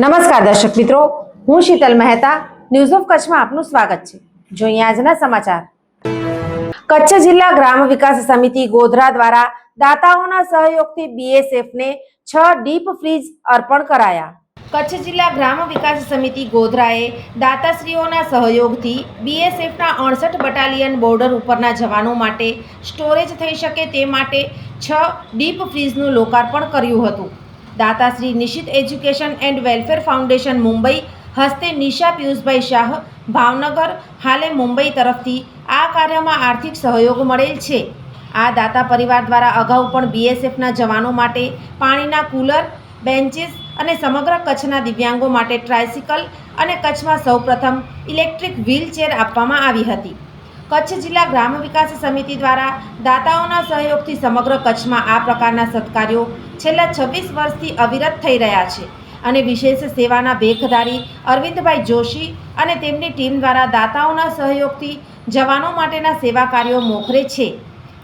નમસ્કાર દર્શક મિત્રો, હું શીતલ મહેતા ન્યૂઝ ઓફ કચ્છમાં આપનું સ્વાગત છે. જોઈએ આજના સમાચાર. કચ્છ જિલ્લા ગ્રામ વિકાસ સમિતિ ગોધરા દ્વારા દાતાઓના સહયોગથી બીએસએફને છ ડીપ ફ્રીજ અર્પણ કરાયા. કચ્છ જિલ્લા ગ્રામ વિકાસ સમિતિ ગોધરાએ દાતાશ્રીઓના સહયોગથી બીએસએફના અડસઠ બટાલિયન બોર્ડર ઉપરના જવાનો માટે સ્ટોરેજ થઈ શકે તે માટે છ ડીપ ફ્રીજનું લોકાર્પણ કર્યું હતું. દાતાશ્રી Nishit education and welfare foundation Mumbai, હસ્તે નિશા પિયુષભાઈ શાહ, ભાવનગર, હાલે મુંબઈ તરફથી આ કાર્યમાં આર્થિક સહયોગ મળેલ છે. આ દાતા પરિવાર દ્વારા અગાઉ પણ બીએસએફના જવાનો માટે પાણીના કુલર, બેન્ચીસ અને સમગ્ર કચ્છના દિવ્યાંગો માટે ટ્રાયસિકલ અને કચ્છમાં સૌપ્રથમ ઇલેક્ટ્રિક વ્હીલચેર આપવામાં આવી હતી. કચ્છ જિલ્લા ગ્રામ વિકાસ સમિતિ દ્વારા દાતાઓના સહયોગથી સમગ્ર કચ્છમાં આ પ્રકારના સત્કાર્યો છેલ્લા છવ્વીસ વર્ષથી અવિરત થઈ રહ્યા છે અને વિશેષ સેવાના ભેખધારી અરવિંદભાઈ જોશી અને તેમની ટીમ દ્વારા દાતાઓના સહયોગથી જવાનો માટેના સેવા કાર્યો મોખરે છે.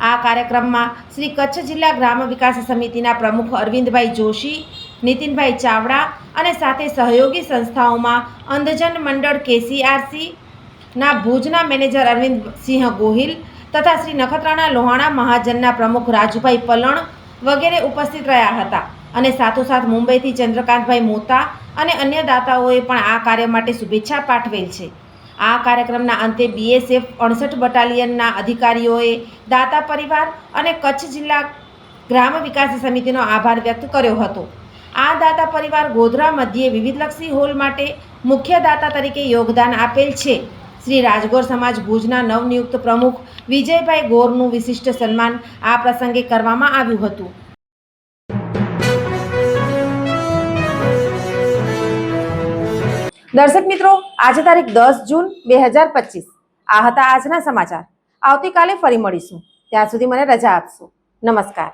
આ કાર્યક્રમમાં શ્રી કચ્છ જિલ્લા ગ્રામ વિકાસ સમિતિના પ્રમુખ અરવિંદભાઈ જોશી, નીતિનભાઈ ચાવડા અને સાથે સહયોગી સંસ્થાઓમાં અંધજન મંડળ કેસીઆરસી ના, ભુજના મેનેજર અરવિંદસિંહ ગોહિલ તથા શ્રી નખત્રાણા લોહાણા મહાજનના પ્રમુખ રાજુભાઈ પલણ વગેરે ઉપસ્થિત રહ્યા હતા અને સાથોસાથ મુંબઈથી ચંદ્રકાંતભાઈ મોતા અને અન્ય દાતાઓએ પણ આ કાર્ય માટે શુભેચ્છા પાઠવેલ છે. આ કાર્યક્રમના અંતે બીએસએફ અડસઠ બટાલિયનના અધિકારીઓએ દાતા પરિવાર અને કચ્છ જિલ્લા ગ્રામ વિકાસ સમિતિનો આભાર વ્યક્ત કર્યો હતો. આ દાતા પરિવાર ગોધરા મધ્યે વિવિધલક્ષી હોલ માટે મુખ્ય દાતા તરીકે યોગદાન આપેલ છે. શ્રી રાજગોર સમાજ ભુજના નવનિયુક્ત પ્રમુખ વિજયભાઈ ગોરનું વિશિષ્ટ સન્માન આ પ્રસંગે કરવામાં આવ્યું હતું. દર્શક મિત્રો, આજે તારીખ દસ જૂન બે હજાર પચીસ. આ હતા આજના સમાચાર. આવતીકાલે ફરી મળીશું. ત્યાં સુધી મને રજા આપશો. નમસ્કાર.